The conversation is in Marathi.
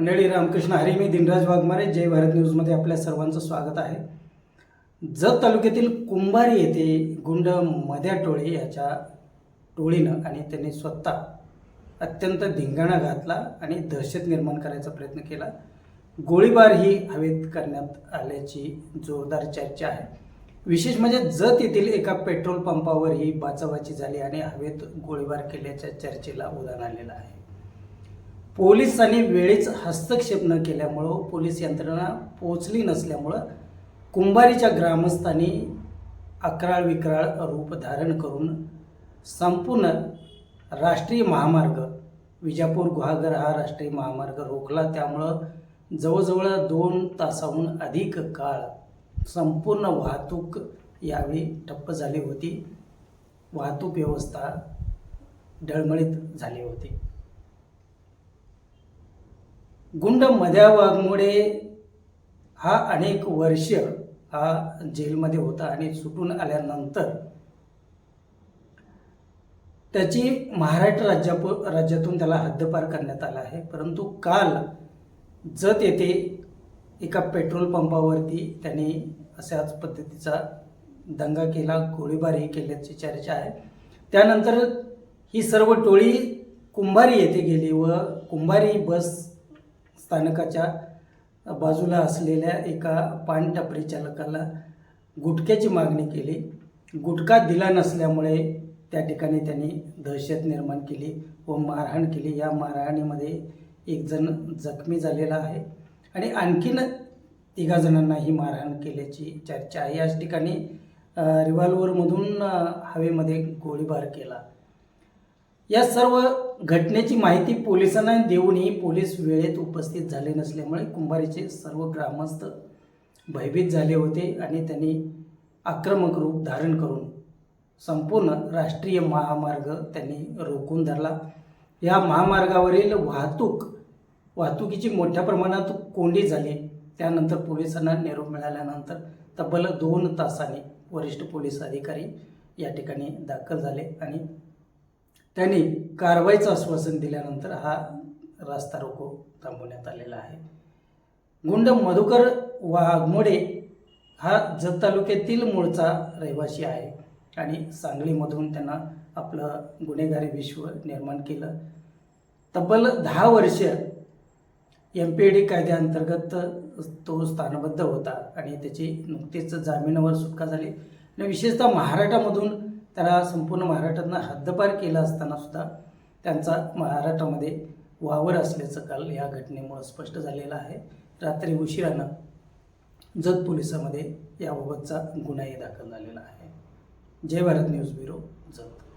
मंडळी रामकृष्ण हरी मी दिनराज वाघमारे जय भारत न्यूजमध्ये आपल्या सर्वांचं स्वागत आहे. जत तालुक्यातील कुंभारी येथे गुंड मध्या टोळी याच्या टोळीनं आणि त्यांनी स्वतः अत्यंत धिंगाणा घातला आणि दहशत निर्माण करायचा प्रयत्न केला. गोळीबार ही हवेत करण्यात आल्याची जोरदार चर्चा आहे. विशेष म्हणजे जत येथील एका पेट्रोल पंपावर ही बाचाबाची झाली आणि हवेत गोळीबार केल्याच्या चर्चेला उदाहरण आलेलं आहे. पोलिसांनी वेळीच हस्तक्षेप न केल्यामुळं पोलीस यंत्रणा पोचली नसल्यामुळं कुंभारीच्या ग्रामस्थांनी अकराळ विक्राळ रूप धारण करून संपूर्ण राष्ट्रीय महामार्ग विजापूर गुहागर हा राष्ट्रीय महामार्ग रोखला. त्यामुळं जवळजवळ दोन तासाहून अधिक काळ संपूर्ण वाहतूक यावेळी ठप्प झाली होती. वाहतूक व्यवस्था डळमळीत झाली होती. गुंड मध्या वाघमोडे हा अनेक वर्ष हा जेलमध्ये होता आणि सुटून आल्यानंतर त्याची महाराष्ट्र राज्याप राज्यातून त्याला हद्दपार करण्यात आला आहे. परंतु काल जत येथे एका पेट्रोल पंपावरती त्यांनी अशाच पद्धतीचा दंगा केला गोळीबारही केल्याची चर्चा आहे. त्यानंतर ही सर्व टोळी कुंभारी येथे गेली व कुंभारी बस स्थानकाच्या बाजूला असलेल्या एका पानटपरी चालकाला गुटख्याची मागणी केली. गुटखा दिला नसल्यामुळे त्या ठिकाणी त्यांनी दहशत निर्माण केली व मारहाण केली. या मारहाणीमध्ये एक जण जखमी झालेला आहे आणि आणखीन तिघा जणांना ही मारहाण केल्याची चर्चा आहे. याच ठिकाणी रिव्हॉल्वरमधून हवेमध्ये गोळीबार केला. या सर्व घटनेची माहिती पोलिसांना देऊनही पोलीस वेळेत उपस्थित झाले नसल्यामुळे कुंभारीचे सर्व ग्रामस्थ भयभीत झाले होते आणि त्यांनी आक्रमक रूप धारण करून संपूर्ण राष्ट्रीय महामार्ग त्यांनी रोखून धरला. या महामार्गावरील वाहतूक वाहतुकीची मोठ्या प्रमाणात कोंडी झाली. त्यानंतर पोलिसांना निरोप मिळाल्यानंतर तब्बल दोन तासाने वरिष्ठ पोलीस अधिकारी या ठिकाणी दाखल झाले आणि त्यांनी कारवाईचं आश्वासन दिल्यानंतर हा रास्ता रोको थांबवण्यात आलेला आहे. गुंड मधुकर वाघमोडे हा जत तालुक्यातील मूळचा रहिवासी आहे आणि सांगलीमधून त्यांना आपलं गुन्हेगारी विश्व निर्माण केलं. तब्बल दहा वर्ष एम पी डी कायद्याअंतर्गत तो स्थानबद्ध होता आणि त्याची नुकतीच जामिनावर सुटका झाली. आणि विशेषतः महाराष्ट्रामधून त्याला संपूर्ण महाराष्ट्रातनं हद्दपार केला असताना सुद्धा त्यांचा महाराष्ट्रामध्ये वावर असल्याचं काल या घटनेमुळं स्पष्ट झालेलं आहे. रात्री उशिरानं जत पोलिसामध्ये याबाबतचा गुन्हाही दाखल झालेला आहे. Jai Bharat news bureau Jat.